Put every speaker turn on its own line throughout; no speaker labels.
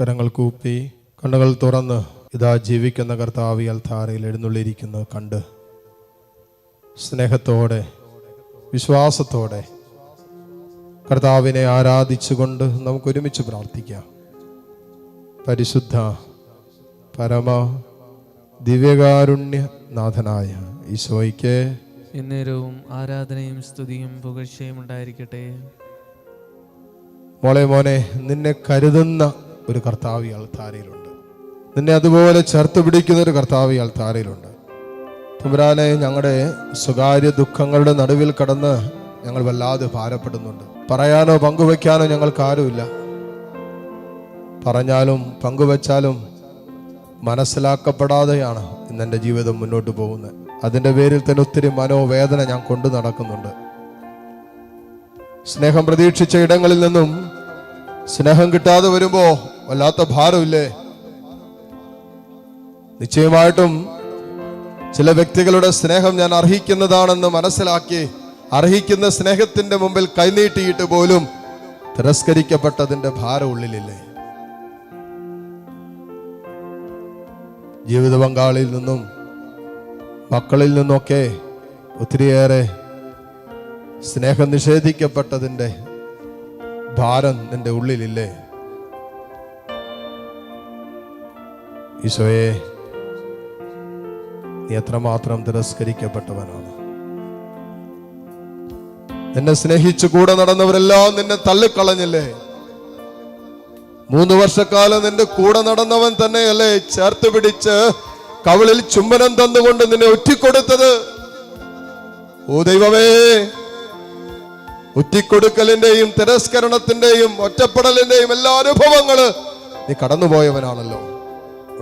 കരങ്ങൾ കൂപ്പി കണ്ണുകൾ തുറന്ന് ഇതാ ജീവിക്കുന്ന കർത്താവ് ധാരയിൽ അൽത്താരയിൽ എഴുന്നള്ളിയിരിക്കുന്നത് കണ്ട്. സ്നേഹത്തോടെ വിശ്വാസത്തോടെ കർത്താവിനെ ആരാധിച്ചുകൊണ്ട് നമുക്ക് ഒരുമിച്ച് പ്രാർത്ഥിക്കാം. പരിശുദ്ധ പരമ ദിവ്യകാരുണ്യ നാഥനായ ഈശോയ്ക്ക്
എന്നേരവും ആരാധനയും സ്തുതിയും പുകഴ്ചയും ഉണ്ടായിരിക്കട്ടെ.
മോളെ മോനെ നിന്നെ കരുതുന്ന ഒരു കർത്താവ് ഈ അൾത്താരയിലുണ്ട് നിന്നെ അതുപോലെ ചേർത്ത് പിടിക്കുന്ന ഒരു കർത്താവ് ഈ അൾത്താരയിലുണ്ട് തുമ്പരാനെ ഞങ്ങളുടെ സ്വകാര്യ ദുഃഖങ്ങളുടെ നടുവിൽ കടന്ന് ഞങ്ങൾ വല്ലാതെ ഭാരപ്പെടുന്നുണ്ട്. പറയാനോ പങ്കുവെക്കാനോ ഞങ്ങൾക്ക് ആരുമില്ല. പറഞ്ഞാലും പങ്കുവച്ചാലും മനസ്സിലാക്കപ്പെടാതെയാണ് ഇന്ന് എന്റെ ജീവിതം മുന്നോട്ട് പോകുന്നത്. അതിന്റെ പേരിൽ തന്നെ ഒത്തിരി മനോവേദന ഞാൻ കൊണ്ടു നടക്കുന്നുണ്ട്. സ്നേഹം പ്രതീക്ഷിച്ച ഇടങ്ങളിൽ നിന്നും സ്നേഹം കിട്ടാതെ വരുമ്പോ വല്ലാത്ത ഭാരമില്ലേ? നിശ്ചയമായിട്ടും ചില വ്യക്തികളുടെ സ്നേഹം ഞാൻ അർഹിക്കുന്നതാണെന്ന് മനസ്സിലാക്കി അർഹിക്കുന്ന സ്നേഹത്തിന്റെ മുമ്പിൽ കൈനീട്ടിയിട്ട് പോലും തിരസ്കരിക്കപ്പെട്ടതിന്റെ ഭാരം ഉള്ളിലില്ലേ? ജീവിത പങ്കാളിയിൽ നിന്നും മക്കളിൽ നിന്നൊക്കെ ഒത്തിരിയേറെ സ്നേഹം നിഷേധിക്കപ്പെട്ടതിന്റെ ഭാരം നിന്റെ ഉള്ളിലില്ലേ? ഈശോയെ നീ എത്രമാത്രം തിരസ്കരിക്കപ്പെട്ടവനാണ്. നിന്നെ സ്നേഹിച്ചു കൂടെ നടന്നവരെല്ലാം നിന്നെ തള്ളിക്കളഞ്ഞില്ലേ? മൂന്ന് വർഷക്കാലം നിന്റെ കൂടെ നടന്നവൻ തന്നെയല്ലേ ചേർത്ത് പിടിച്ച് കവിളിൽ ചുംബനം തന്നുകൊണ്ട് നിന്നെ ഒറ്റിക്കൊടുത്തത് ഓ ദൈവമേ ഒറ്റിക്കൊടുക്കലിന്റെയും തിരസ്കരണത്തിന്റെയും ഒറ്റപ്പെടലിന്റെയും എല്ലാ അനുഭവങ്ങൾ നീ കടന്നുപോയവനാണല്ലോ.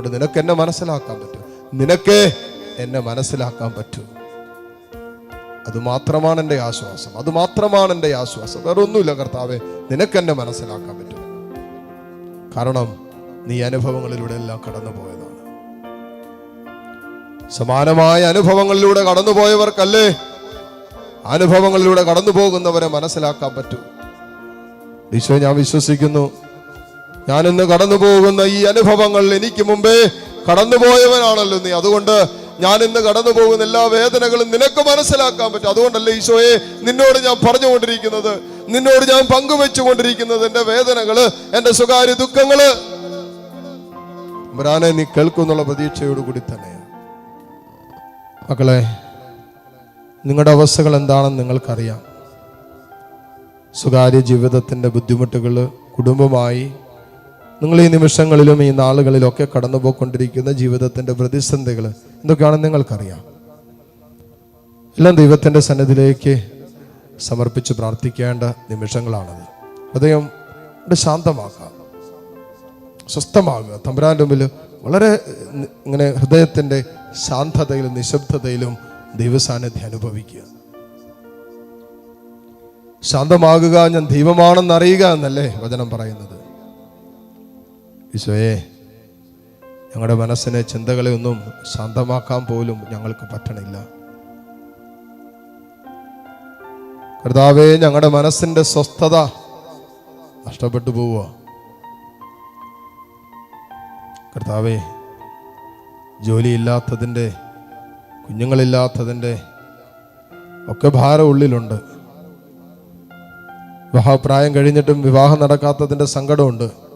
അതുകൊണ്ട് നിനക്ക് എന്നെ മനസ്സിലാക്കാൻ പറ്റും. നിനക്ക് എന്നെ മനസ്സിലാക്കാൻ പറ്റും. അത് മാത്രമാണ് എന്റെ ആശ്വാസം. അത് മാത്രമാണ് എന്റെ ആശ്വാസം. വേറെ ഒന്നുമില്ല കർത്താവെ നിനക്ക് എന്നെ മനസ്സിലാക്കാൻ പറ്റും. കാരണം നീ അനുഭവങ്ങളിലൂടെ എല്ലാം കടന്നുപോയതാണ്. സമാനമായ അനുഭവങ്ങളിലൂടെ കടന്നുപോയവർക്കല്ലേ അനുഭവങ്ങളിലൂടെ കടന്നു പോകുന്നവരെ മനസ്സിലാക്കാൻ പറ്റൂ. ഈശോ ഞാൻ വിശ്വസിക്കുന്നു. ഞാൻ ഇന്ന് കടന്നു പോകുന്ന ഈ അനുഭവങ്ങൾ എനിക്ക് മുമ്പേ കടന്നുപോയവനാണല്ലോ നീ. അതുകൊണ്ട് ഞാൻ ഇന്ന് കടന്നു പോകുന്ന എല്ലാ വേദനകളും നിനക്ക് മനസ്സിലാക്കാൻ പറ്റും. അതുകൊണ്ടല്ലേ ഈശോയെ നിന്നോട് ഞാൻ പറഞ്ഞുകൊണ്ടിരിക്കുന്നത്. നിന്നോട് ഞാൻ പങ്കുവെച്ചുകൊണ്ടിരിക്കുന്നത് എന്റെ വേദനകൾ എന്റെ സ്വകാര്യ ദുഃഖങ്ങൾ. ബ്രാനെ നീ കേൾക്കുന്നുള്ള പ്രതീക്ഷയോടുകൂടി തന്നെ. മക്കളെ നിങ്ങളുടെ അവസ്ഥകൾ എന്താണെന്ന് നിങ്ങൾക്കറിയാം. സ്വകാര്യ ജീവിതത്തിന്റെ ബുദ്ധിമുട്ടുകൾ കുടുംബമായി നിങ്ങൾ ഈ നിമിഷങ്ങളിലും ഈ നാളുകളിലൊക്കെ കടന്നുപോയിക്കൊണ്ടിരിക്കുന്ന ജീവിതത്തിന്റെ പ്രതിസന്ധികൾ എന്തൊക്കെയാണെന്ന് നിങ്ങൾക്കറിയാം. എല്ലാം ദൈവത്തിന്റെ സന്നിധിയിലേക്ക് സമർപ്പിച്ച് പ്രാർത്ഥിക്കേണ്ട നിമിഷങ്ങളാണത്. ഹൃദയം ശാന്തമാക്കുക ശാന്തമാക്കാം സ്വസ്ഥമാകുക. തമ്പുരാന്റെ മുമ്പിൽ വളരെ ഇങ്ങനെ ഹൃദയത്തിന്റെ ശാന്തതയിലും നിശബ്ദതയിലും ദൈവസാന്നിധ്യം അനുഭവിക്കുക. ശാന്തമാകുക ഞാൻ ദൈവമാണെന്ന് അറിയുക എന്നല്ലേ വചനം പറയുന്നത്? ഈശോയെ ഞങ്ങളുടെ മനസ്സിനെ ചിന്തകളെ ഒന്നും ശാന്തമാക്കാൻ പോലും ഞങ്ങൾക്ക് പറ്റണില്ല. കർത്താവേ ഞങ്ങളുടെ മനസ്സിന്റെ സ്വസ്ഥത നഷ്ടപ്പെട്ടു പോവുക. കർത്താവേ ജോലിയില്ലാത്തതിന്റെ കുഞ്ഞുങ്ങളില്ലാത്തതിന്റെ ഒക്കെ ഭാരം ഉള്ളിലുണ്ട്. വിവാഹപ്രായം കഴിഞ്ഞിട്ടും വിവാഹം നടക്കാത്തതിന്റെ സങ്കടമുണ്ട്.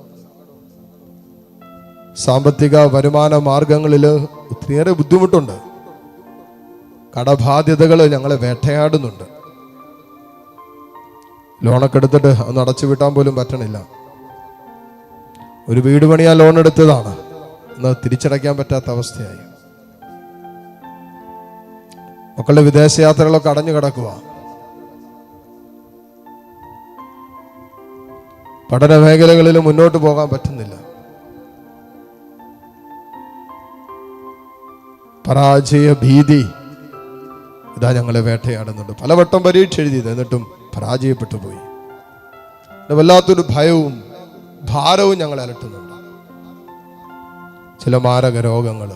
സാമ്പത്തിക വരുമാന മാർഗങ്ങളിൽ ഒത്തിരിയേറെ ബുദ്ധിമുട്ടുണ്ട്. കടബാധ്യതകൾ ഞങ്ങളെ വേട്ടയാടുന്നുണ്ട്. ലോണൊക്കെ എടുത്തിട്ട് ഒന്ന് അടച്ചു വിട്ടാൻ പോലും പറ്റണില്ല. ഒരു വീട് പണിയാൻ ലോൺ എടുത്തതാണ്. ഇന്ന് തിരിച്ചടയ്ക്കാൻ പറ്റാത്ത അവസ്ഥയായി. മക്കളുടെ വിദേശയാത്രകളൊക്കെ അടഞ്ഞു കിടക്കുക പഠന മേഖലകളിൽ മുന്നോട്ട് പോകാൻ പറ്റുന്നില്ല. പരാജയ ഭീതി ഇതാ ഞങ്ങളെ വേട്ടയാടുന്നുണ്ട്. പലവട്ടം പരീക്ഷ എഴുതിയത് എന്നിട്ടും പരാജയപ്പെട്ടു പോയി. വല്ലാത്തൊരു ഭയവും ഭാരവും ഞങ്ങളെ അലട്ടുന്നുണ്ട്. ചില മാരക രോഗങ്ങൾ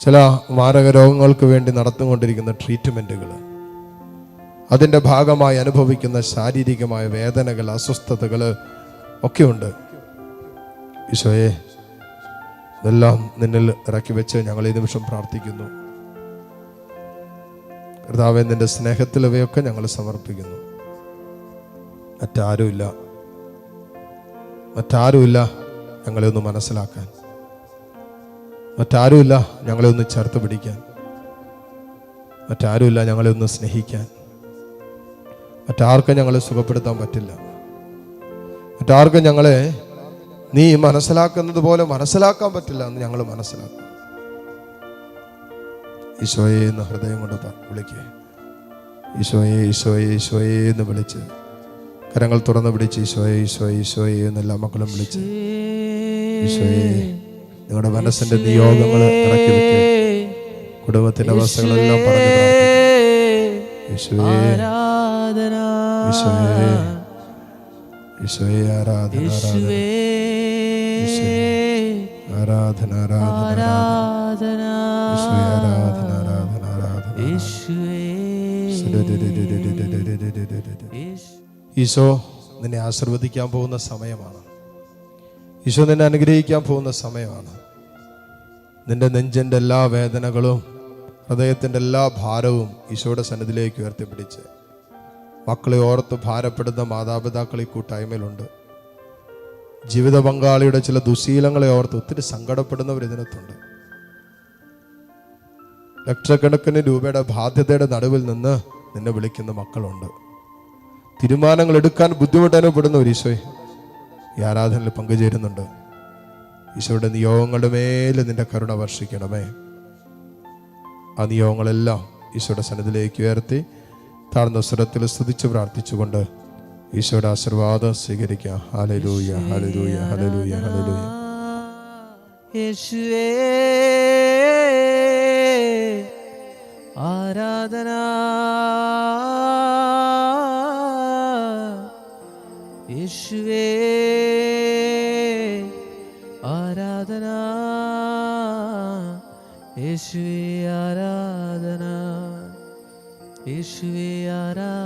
ചില മാരക രോഗങ്ങൾക്ക് വേണ്ടി നടത്തുകൊണ്ടിരിക്കുന്ന ട്രീറ്റ്മെന്റുകൾ അതിന്റെ ഭാഗമായി അനുഭവിക്കുന്ന ശാരീരികമായ വേദനകൾ അസ്വസ്ഥതകൾ ഒക്കെയുണ്ട്. ഈശോയെ ഇതെല്ലാം നിന്നിൽ ഇറക്കി വെച്ച് ഞങ്ങൾ ഈ നിമിഷം പ്രാർത്ഥിക്കുന്നു. കർത്താവെ നിന്റെ സ്നേഹത്തിൽ ഇവയൊക്കെ ഞങ്ങൾ സമർപ്പിക്കുന്നു. മറ്റാരുമില്ല. മറ്റാരുമില്ല ഞങ്ങളെ ഒന്ന് മനസ്സിലാക്കാൻ. മറ്റാരുമില്ല ഞങ്ങളെ ഒന്ന് ചേർത്ത് പിടിക്കാൻ. മറ്റാരുമില്ല ഞങ്ങളെ ഒന്ന് സ്നേഹിക്കാൻ. മറ്റാർക്കും ഞങ്ങളെ സുഖപ്പെടുത്താൻ പറ്റില്ല. മറ്റാർക്കും ഞങ്ങളെ നീ മനസ്സിലാക്കുന്നത് പോലെ മനസ്സിലാക്കാൻ പറ്റില്ല എന്ന് ഞങ്ങൾ മനസ്സിലാക്കും. ഈശോയെ എന്ന് ഹൃദയം കൊണ്ട് വിളിക്കേ. ഈശോയെ ഈശോയെ ഈശോയെ എന്ന് വിളിച്ച്. കരങ്ങൾ തുറന്ന് പിടിച്ച് ഈശോയെ ഈശോയെ ഈശോയെ എന്നെല്ലാ മക്കളും വിളിച്ച്. ഈശോയെ നിങ്ങളുടെ മനസ്സിന്റെ നിയോഗങ്ങൾ ഇറക്കി വെക്കുക കുടുംബത്തിന്റെ അവസ്ഥകളെല്ലാം പറഞ്ഞു ഈശോയെ
ആരാധന.
ഈശോയെ ഈശോയെ ആരാധന ആരാധന ആരാധന ആരാധന ആരാധന.
ആരാധന
ആരാധന ഈശോ നിന്നെ ആശീർവദിക്കാൻ പോകുന്ന സമയമാണ്. ഈശോ നിന്നെ അനുഗ്രഹിക്കാൻ പോകുന്ന സമയമാണ്. നിന്റെ നെഞ്ചിന്റെ എല്ലാ വേദനകളും ഹൃദയത്തിന്റെ എല്ലാ ഭാരവും ഈശോയുടെ സന്നിധിയിലേക്ക് ഉയർത്തിപ്പിടിച്ച്. മക്കളെ ഓർത്ത് ഭാരപ്പെടുന്ന മാതാപിതാക്കൾ ഈ കൂട്ടായ്മയിലുണ്ട്. ജീവിത പങ്കാളിയുടെ ചില ദുശീലങ്ങളെ ഓർത്ത് ഒത്തിരി സങ്കടപ്പെടുന്നവർ ഇതിനകത്തുണ്ട്. ലക്ഷക്കണക്കിന് രൂപയുടെ ബാധ്യതയുടെ നടുവിൽ നിന്ന് നിന്നെ വിളിക്കുന്ന മക്കളുണ്ട്. തീരുമാനങ്ങൾ എടുക്കാൻ ബുദ്ധിമുട്ട് അനുഭവപ്പെടുന്ന ഒരു ഈശോയെ ഈ ആരാധനയിൽ പങ്കുചേരുന്നുണ്ട്. ഈശോയുടെ നിയോഗങ്ങളുടെ മേലെ നിന്റെ കരുണ വർഷിക്കണമേ. ആ നിയോഗങ്ങളെല്ലാം ഈശോയുടെ സന്നിധിയിലേക്ക് ഉയർത്തി താഴ്ന്ന സ്വരത്തിൽ സ്തുതിച്ച് പ്രാർത്ഥിച്ചുകൊണ്ട് ഈശോയുടെ ആശീർവാദം സ്വീകരിക്കാം. ഹലരൂയ ഹലരൂയ ഹലരൂയ ഹലരൂയ
യേശുവേ ആരാധന യേശുവേ ആരാധന യേശുവേ ആരാധന യേശുവേ ആരാധന.